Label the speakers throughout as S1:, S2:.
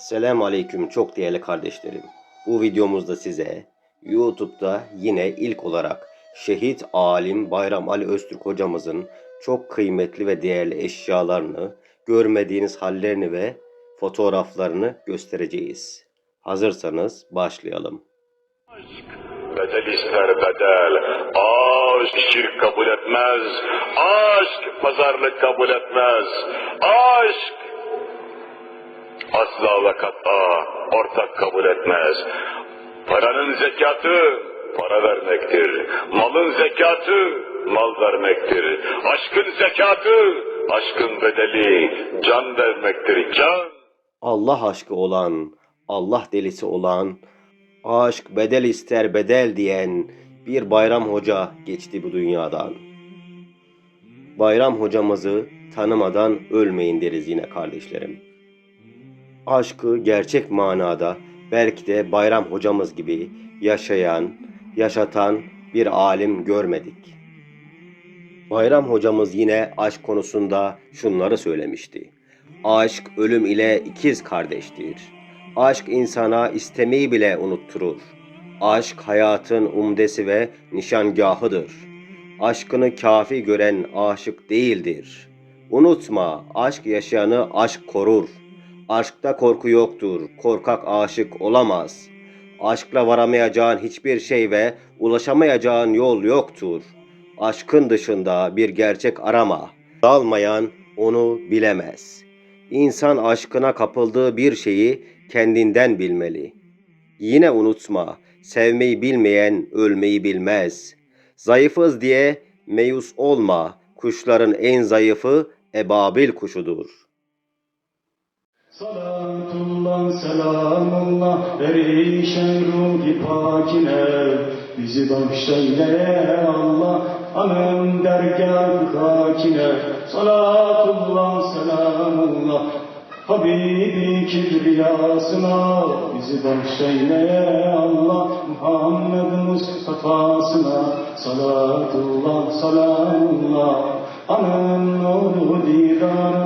S1: Selamun Aleyküm çok değerli kardeşlerim. Bu videomuzda size YouTube'da yine ilk olarak şehit alim Bayram Ali Öztürk hocamızın çok kıymetli ve değerli eşyalarını, görmediğiniz hallerini ve fotoğraflarını göstereceğiz. Hazırsanız başlayalım.
S2: Bedel ister bedel. Aşk şirk kabul etmez. Aşk pazarlık kabul etmez. Aşk asla ve kat'a ortak kabul etmez. Paranın zekatı para vermektir. Malın zekatı mal vermektir. Aşkın zekatı aşkın bedeli can vermektir. Can.
S1: Allah aşkı olan, Allah delisi olan, aşk bedel ister bedel diyen bir Bayram Hoca geçti bu dünyadan. Bayram hocamızı tanımadan ölmeyin deriz yine kardeşlerim. Aşkı gerçek manada belki de Bayram hocamız gibi yaşayan, yaşatan bir alim görmedik. Bayram hocamız yine aşk konusunda şunları söylemişti. Aşk ölüm ile ikiz kardeştir. Aşk insana istemeyi bile unutturur. Aşk hayatın umdesi ve nişangahıdır. Aşkını kafi gören aşık değildir. Unutma, aşk yaşayanı aşk korur. Aşkta korku yoktur, korkak aşık olamaz. Aşkla varamayacağın hiçbir şey ve ulaşamayacağın yol yoktur. Aşkın dışında bir gerçek arama. Dalmayan onu bilemez. İnsan aşkına kapıldığı bir şeyi kendinden bilmeli. Yine unutma, sevmeyi bilmeyen ölmeyi bilmez. Zayıfız diye meyus olma. Kuşların en zayıfı ebabil kuşudur.
S3: Salatullah selamullah erişen ruhi pakine. Bizi bağışleyle Allah anın dergah hakine. Salatullah selamullah Habibi kibriyasına. Bizi bağışleyle Allah Muhammed Mustafa'sına. Salatullah selamullah Anın nuru didarına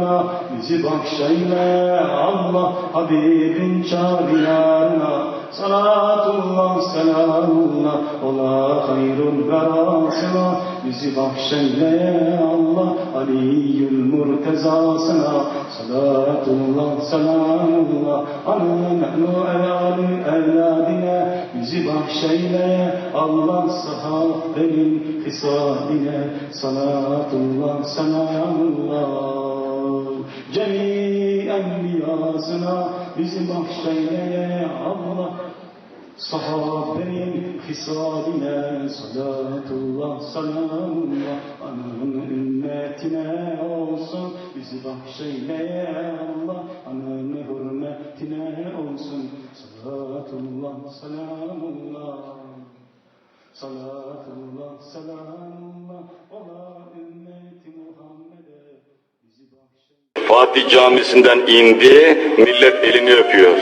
S3: bizi bahşeyle Allah Habibin çağrıyarına Salatullah selamullah ola hayrul verasına bizi bahşeyle Allah Aliyyül murtezasına Salatullah selamullah ana nehnu elalül evladine bizi bahşeyle Allah sahabenin hisaline Salatullah selamullah Cemi enbiyasına bizi bahşeyle Allah. Sahabenin hisaline salatullah selamullah Ananın ümmetine olsun bizi bahşeyle Allah. Ananın hürmetine olsun salatullah selamullah Salatullah selamullah Ola ümmeti Muhammed'e bizi bahşeyle
S2: Fatih Camisi'nden indi, millet elini öpüyor.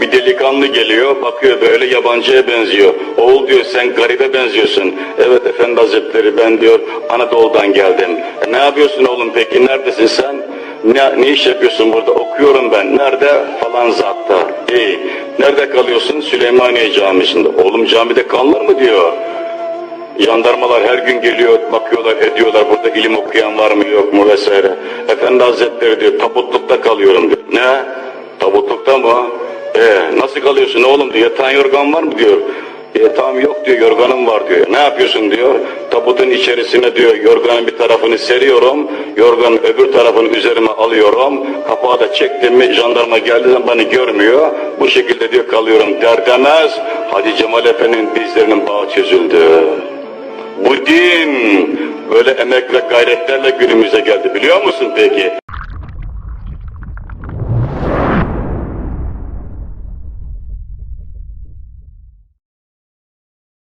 S2: Bir delikanlı geliyor, bakıyor böyle yabancıya benziyor. Oğul diyor sen garibe benziyorsun. Evet efendi hazretleri ben diyor Anadolu'dan geldim. E, ne yapıyorsun oğlum peki neredesin sen? Ne, ne iş yapıyorsun burada? Okuyorum ben. Nerede? Falan zatta. İyi. Nerede kalıyorsun? Süleymaniye Camisi'nde. Oğlum camide kalınır mı diyor. Jandarmalar her gün geliyor, bakıyorlar, ediyorlar. Burada ilim okuyan var mı yok mu vesaire. Efendi Hazretleri diyor, tabutlukta kalıyorum diyor. Ne? Tabutlukta mı? Ee, nasıl kalıyorsun oğlum diyor. Yatağın yorgan var mı diyor. Yatağım yok diyor, yorganım var diyor. Ne yapıyorsun diyor. Tabutun içerisine diyor, yorganın bir tarafını seriyorum. Yorganın öbür tarafını üzerime alıyorum. Kapağı da çektim mi jandarma geldiği zaman beni görmüyor. Bu şekilde diyor kalıyorum der demez. Hadi Cemal Efendi'nin dizlerinin bağı çözüldü. Bu din böyle emek ve gayretlerle günümüze geldi biliyor musun peki?